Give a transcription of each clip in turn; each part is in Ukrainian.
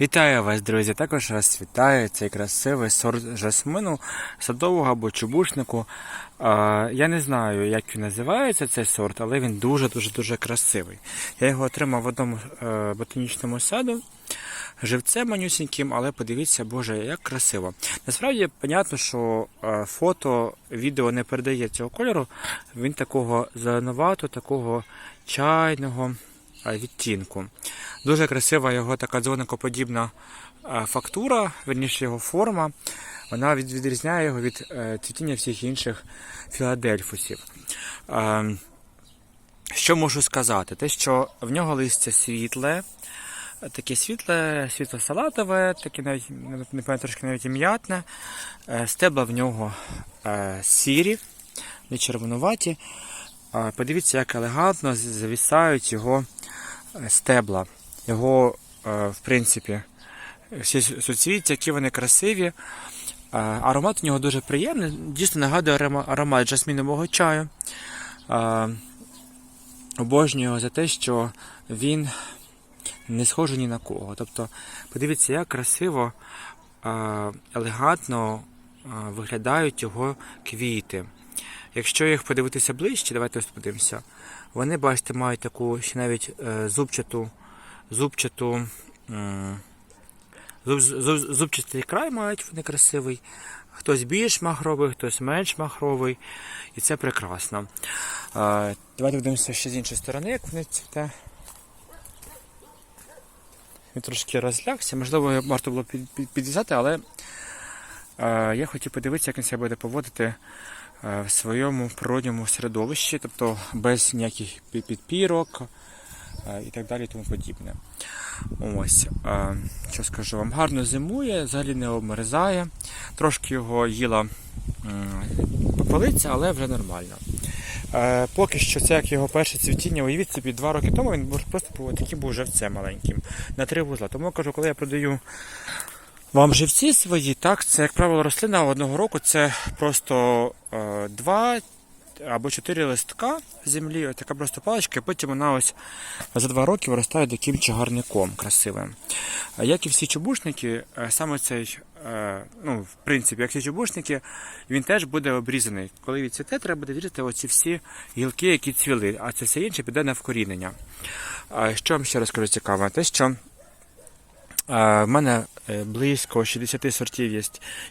Вітаю вас, друзі! Також вас цей красивий сорт жасмину, садового або чубушнику. Я не знаю, як він називається цей сорт, але він дуже-дуже дуже красивий. Я його отримав в одному е, ботанічному саду. Живцем манюсіньким, але подивіться, Боже, як красиво. Насправді, понятно, що е, фото, відео не передає цього кольору. Він такого зеленувато, такого чайного відтінку. Дуже красива його така дзвоникоподібна е, фактура, верніше його форма. Вона відрізняє його від е, цвітіння всіх інших філадельфусів. Е, Що можу сказати? Те, що в нього листя світле, таке світле, світло-салатове, таке навіть не пам'ятаю, трошки навіть і м'ятне. Е, Стебла в нього е, сірі, не червонуваті. Подивіться, як елегантно завісають його е, стебла. Його, е, в принципі, всі суцвіття, які вони красиві. Е, Аромат у нього дуже приємний. Дійсно нагадує аромат жасмінового чаю. Обожнюю його за те, що він не схожий ні на кого. Тобто, подивіться, як красиво, елегантно виглядають його квіти. Якщо їх подивитися ближче, давайте ось подивимося. Вони, бачите, мають таку ще навіть е, зубчату, зубчату, зуб, зуб, зубчатий край мають вони красивий. Хтось більш махровий, хтось менш махровий. І це прекрасно. Е, давайте подивимося ще з іншої сторони, як вони цвіте. Він трошки розлягся, можливо, варто було під, під, підв'язати, але е, я хотів подивитися, як він себе буде поводити в своєму природньому середовищі, тобто без ніяких підпірок е, і так далі, і тому подібне. Ось, е, що скажу вам, гарно зимує, взагалі не обмерзає. Трошки його їла попелиця, але вже нормально. Е, поки що це як його перше цвітіння, уявіть собі, два роки тому він просто був таким був живцем маленьким на три вузла. Тому кажу, коли я продаю вам живці свої, так, це, як правило, рослина одного року це просто е, два або чотири листка землі, ось така просто паличка, і потім вона ось за два роки виростає таким чагарником красивим. Як і всі чубушники, е, саме цей, е, ну, в принципі, як всі чубушники, він теж буде обрізаний. Коли відцвіте, треба буде відрізати оці всі гілки, які цвіли, а це все інше піде на вкорінення. Що вам ще розкажу цікаве? Те, що Е, В мене близько 60 сортів є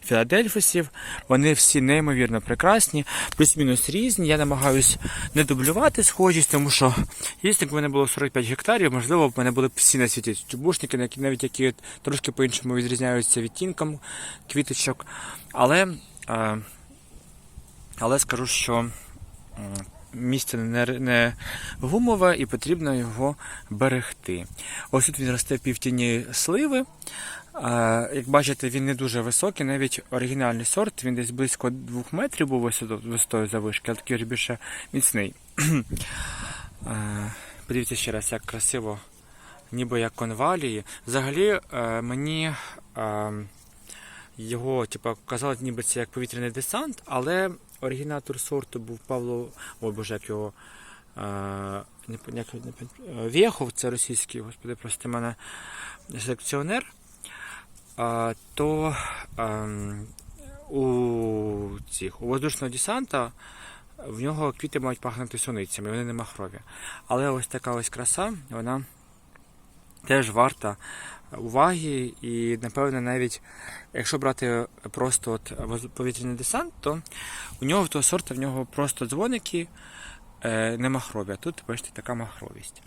філадельфусів. Вони всі неймовірно прекрасні, плюс-мінус різні. Я намагаюсь не дублювати схожість, тому що якщо в мене було 45 гектарів, можливо, в мене були б всі на світі чубушники, які- навіть які трошки по-іншому відрізняються відтінком квіточок. Але, е, але скажу, що місце не, не гумове і потрібно його берегти. Ось тут він росте в півтіні сливи. Як бачите, він не дуже високий, навіть оригінальний сорт, він десь близько 2 метрів був висотою завишки, але такий вже більше міцний. Подивіться ще раз, як красиво, ніби як конвалії. Взагалі е, мені е, його типу, казали, ніби це як повітряний десант, але оригінатор сорту був Павло, ой боже, як його е, Вєхов, це російський, господи, прости мене, селекціонер. То ем, у цих у воздушного десанта в нього квіти мають пахнути суницями, вони не махрові. Але ось така ось краса, вона теж варта уваги. І, напевно, навіть якщо брати просто от повітряний десант, то у нього в того сорту в нього просто дзвоники не махрові, а тут, бачите, така махровість.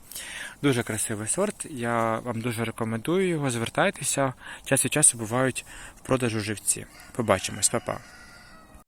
Дуже красивий сорт. Я вам дуже рекомендую його. Звертайтеся. Час від часу бувають в продажу живці. Побачимось, па-па.